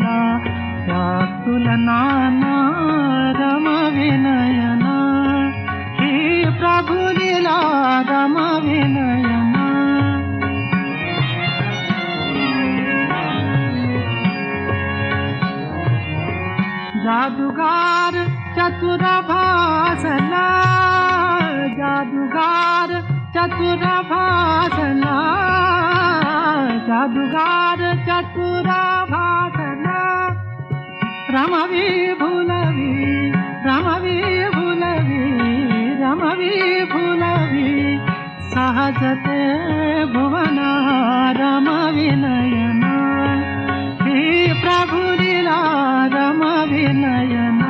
నాకుల నానా రమవీభులవి రమవీభులవి రమవీభులవి సహజతే భువన రమ వినయన శ్రీ ప్రభులిలా రమ వినయన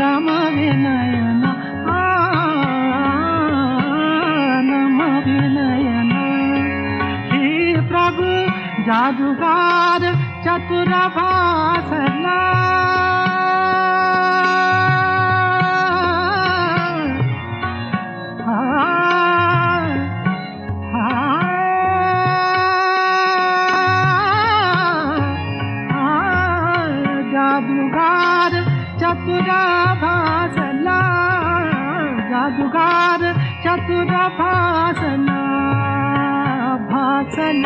రమ వినయన రమ వినయన శ్రీ ప్రభు జాదుగా फास हा जादूगार चतुर फासल जादूगार चतुर फासल फासल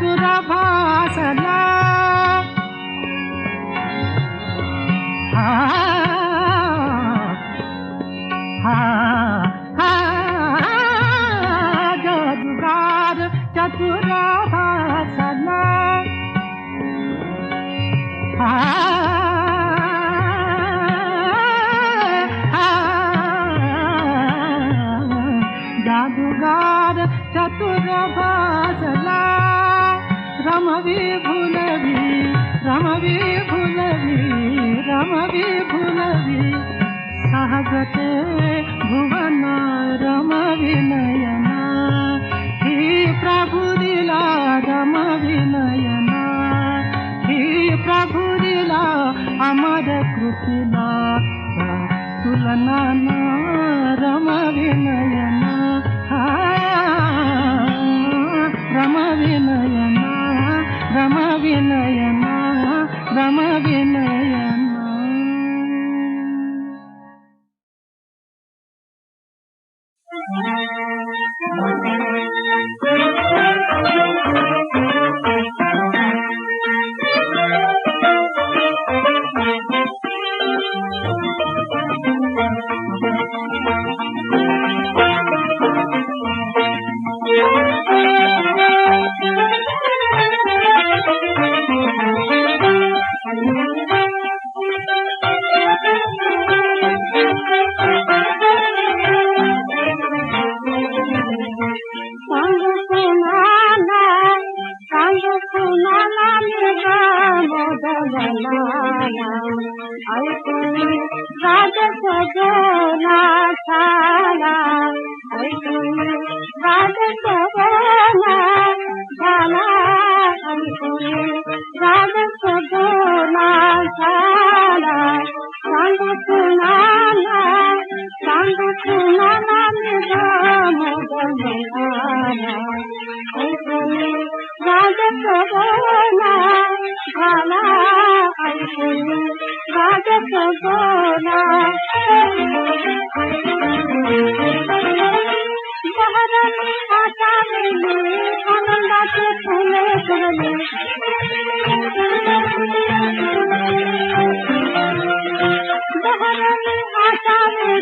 पुरभासन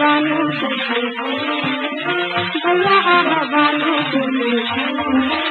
বানু তুমি বানু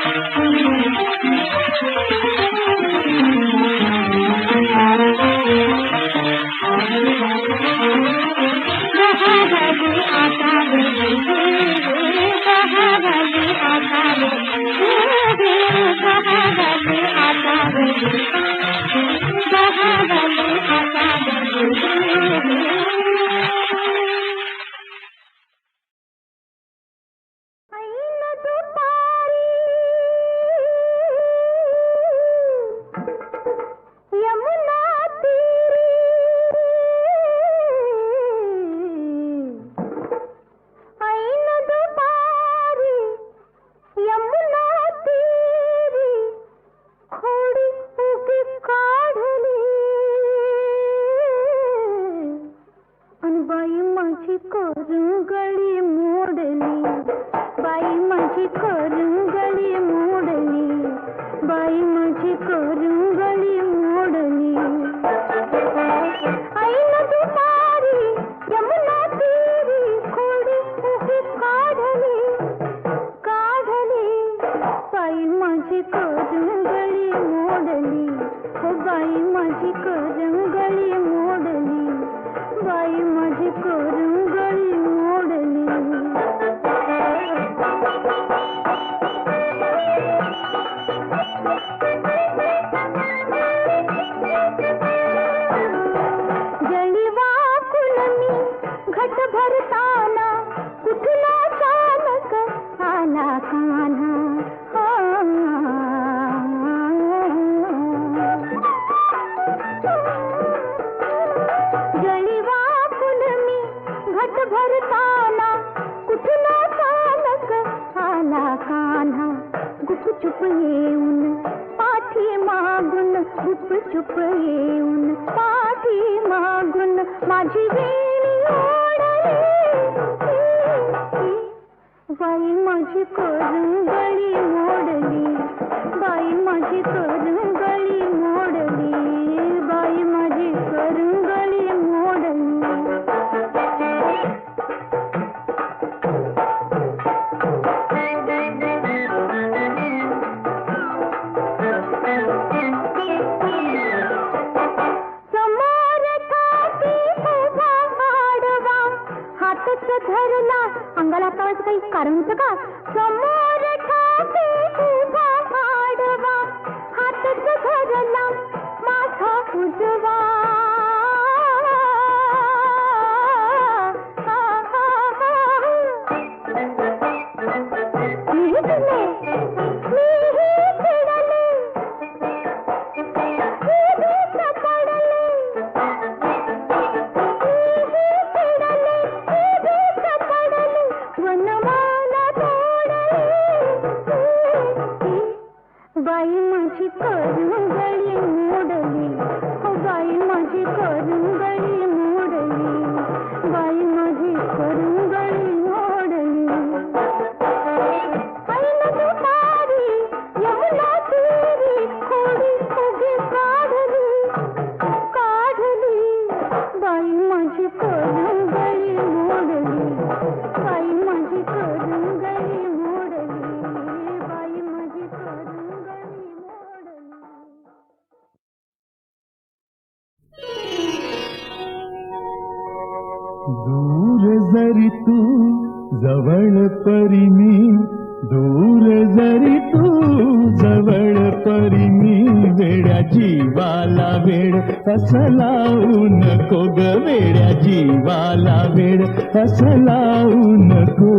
वेड असं लावू नको.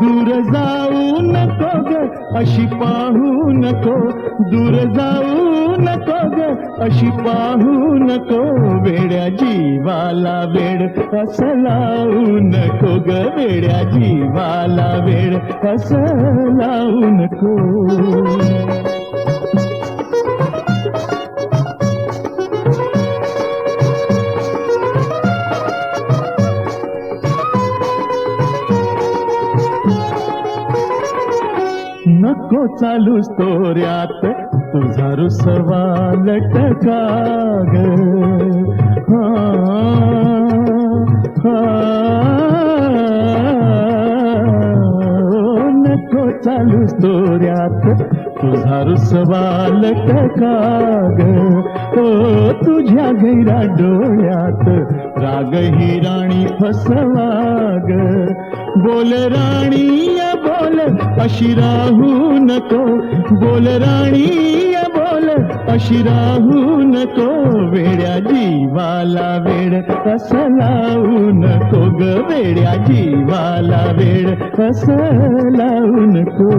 दूर जाऊ नको ग अशी पाहू नको. दूर जाऊ नको ग अशी पाहू नको. वेड्या जीवाला वेड असं लावू नको ग वेड्या जीवाला वेड असं लावू नको. नको चालू तोऱ्यात तुझा रुसवा लटका ग. हा, हा. नको चालू तोऱ्यात तुझा रुसवा लटका ग. ओ तुझ्या गैरा डोळ्यात राग ही राणी फसवा ग. बोल राणी बोल अशी राहू नको. बोल राणी बोल अशी राहू नको. वेड्या जीवाला वेळ कस लावू नको ग. वेड्या जीवाला वेळ कस लावू नको.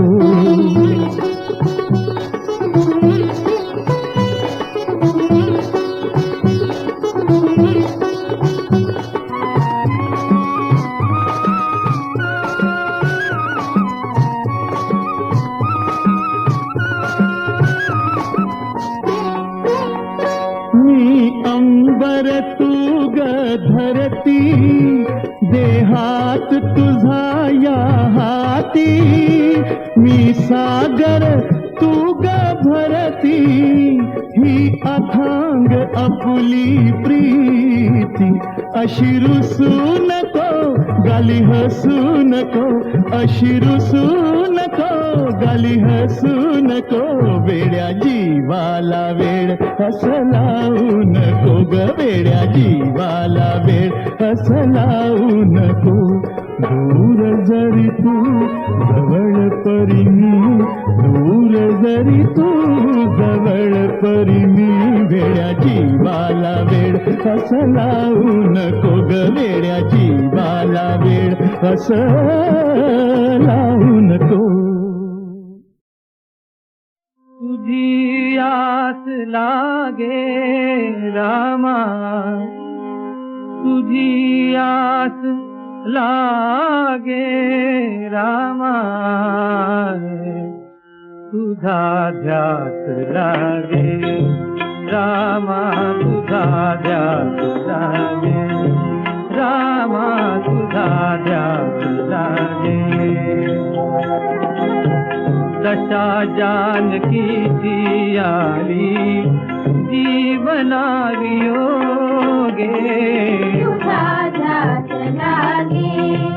माया या हाती मी सागर तू ग भरती. ही अथांग अपुली प्रीती. अशी रुसू नको गाली हसू नको. अशी रुसू नको गाली हसू नको. वेड्या जीवाला वेळ हसलाऊ लावू नको ग. वेड्या जीवाला वेळ हसलाऊ नको. दूर जरी तू जवळ परी मी दूर जरी तू जवळ परी मी वेड्या जीवाला वेळ असं लावू नको ग वेड्या जीवाला वेळ असं लावू नको. तुझी आस लागे रामा तुझी आस लागे रामा तुझा ध्यास लागे रामा तुझा ध्यास लागे रामा तुझा ध्यास लागे। दशा जानकी जी आली जीवना वियोगे तुझा লাগে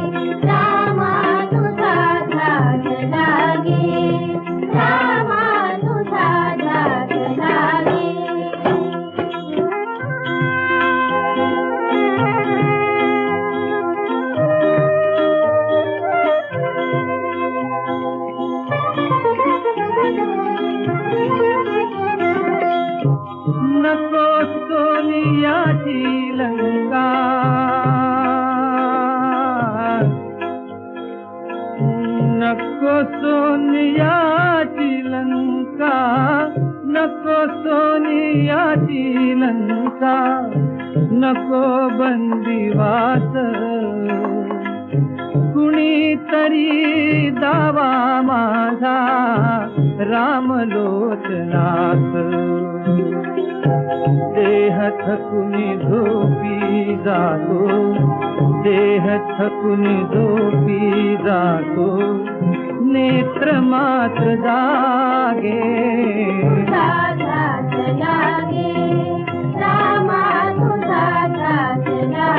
नको बंदिवास कुणी तरी दावा माझा रामलोचनात. देह थकुनी झोपी जातो देह थकुनी झोपी जातो. नेत्र मात्र जागे. जागे.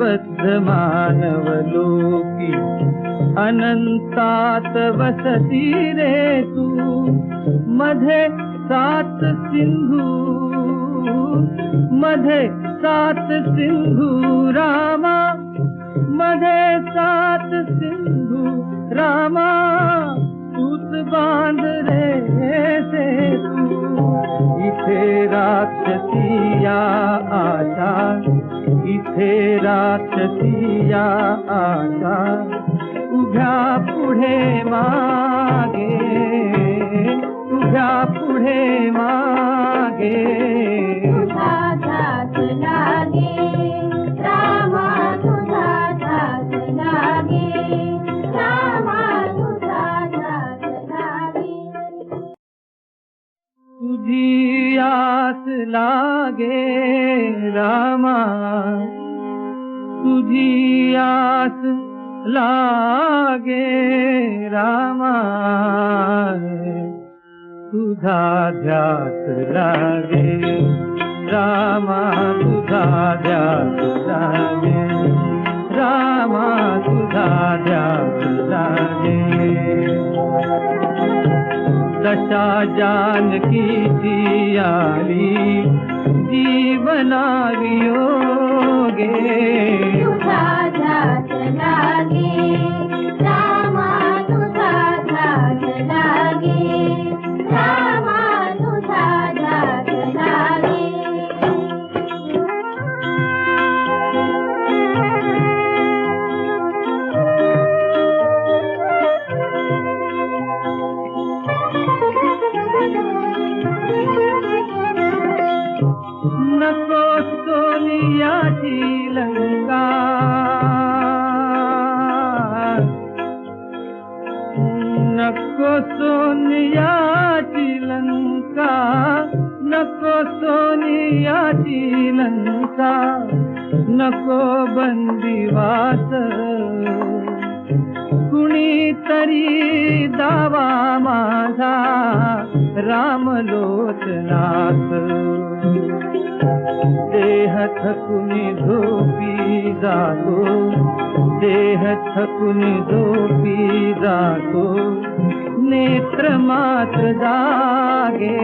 दासबद्ध मानव लोकी अनंतात वसती रे तू मध्ये सात सिंधु। मधे सात सिंधु रामा, मधे सात सिंधु रामा। तूच बाँध रे इथे राक्षसिया आशा इथे राक्षसिया आशा उभ्या पुढे मागे, उभ्या पुढे मागे। आस लागे रामा, तुझी आस लागे रामा, तुझा ध्यास लागे रामा, तुझा ध्यास लागे रामा, तुझा ध्यास लागे। दशा जानकी जी आली जीवना चला तुझा कुणीतरी दावा माझा रामलोचनास देह थकुनी झोपी जातो, देह थकुनी झोपी जातो. नेत्र मात्र जागे.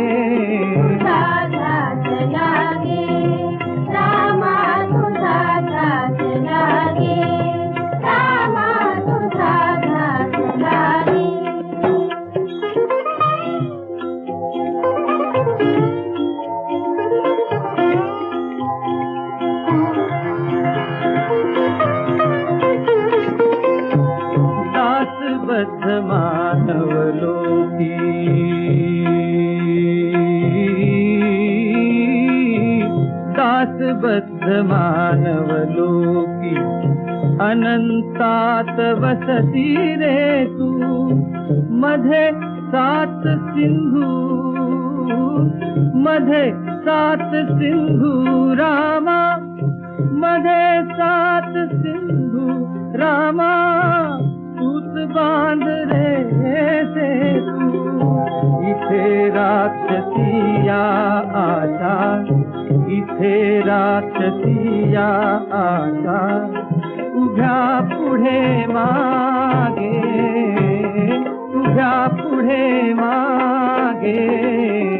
रामा तुझा वसती रे तू, मधे सात सिंधु, मधे सात सिंधु रामा, मधे सात सिंधु रामा तूच बाँध रे से तू। इथे राक्षसिया आशा इथे राक्षसिया आशा उभ्या पुढे मागे उभ्या पुढे मागे.